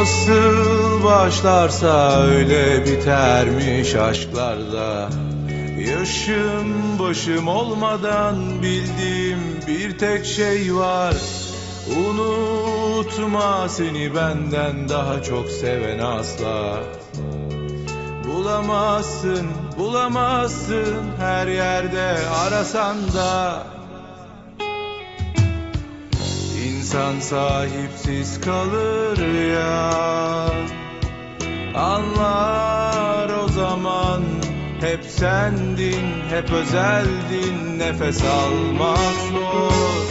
Nasıl başlarsa öyle bitermiş aşklarda. Yaşım başım olmadan bildiğim bir tek şey var. Unutma seni benden daha çok seven asla. Bulamazsın, bulamazsın her yerde arasan da İnsan sahipsiz kalır ya. Anlar o zaman hep sendin, hep özeldin Nefes almak zor.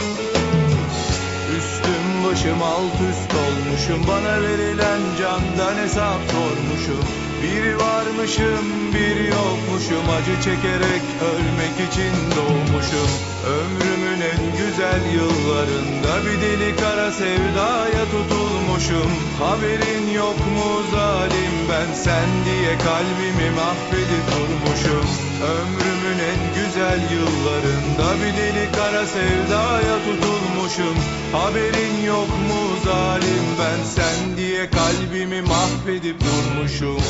Üstüm başım alt üst olmuşum Bana verilen candan hesap sormuşum. Bir varmışım bir yokmuşum Acı çekerek ölmek için doğmuşum. Ömrümün en güzel yıllarında Bir deli kara sevdaya tutulmuşum. Haberin yok mu zalim ben? Sen diye Kalbimi mahvedip durmuşum. Ömrümün en güzel yıllarında Bir deli kara sevdaya tutulmuşum. Haberin yok mu zalim ben? Sen diye Kalbimi mahvedip durmuşum